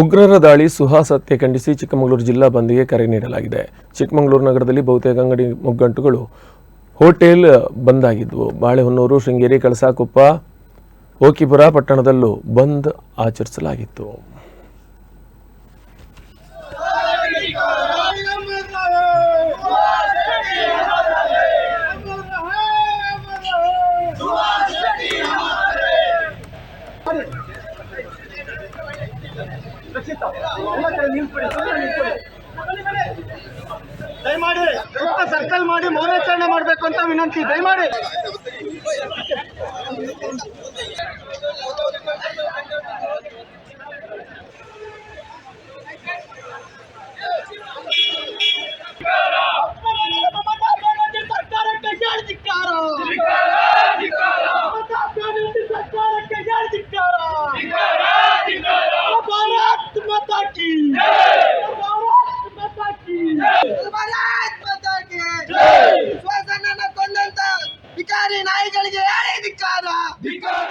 ಉಗ್ರರ ದಾಳಿ ಸುಹಾಸತ್ಯ ಖಂಡಿಸಿ ಚಿಕ್ಕಮಗಳೂರು ಜಿಲ್ಲಾ ಬಂದ್ಗೆ ಕರೆ ನೀಡಲಾಗಿದೆ. ಚಿಕ್ಕಮಗಳೂರು ನಗರದಲ್ಲಿ ಬಹುತೇಕ ಅಂಗಡಿ ಮುಗ್ಗಂಟುಗಳು ಹೋಟೆಲ್ ಬಂದ್ ಆಗಿದ್ವು ಬಾಳೆಹೊನ್ನೂರು, ಶೃಂಗೇರಿ, ಕಳಸಾಕೊಪ್ಪ, ಓಕಿಪುರ ಪಟ್ಟಣದಲ್ಲೂ ಬಂದ್ ಆಚರಿಸಲಾಗಿತ್ತು. ದಯಮಾಡಿ ಸ್ವಲ್ಪ ಸರ್ಕಲ್ ಮಾಡಿ ಮೌನಾಚರಣೆ ಮಾಡಬೇಕು ಅಂತ ವಿನಂತಿ. ದಯಮಾಡಿ. llorar en mi cara!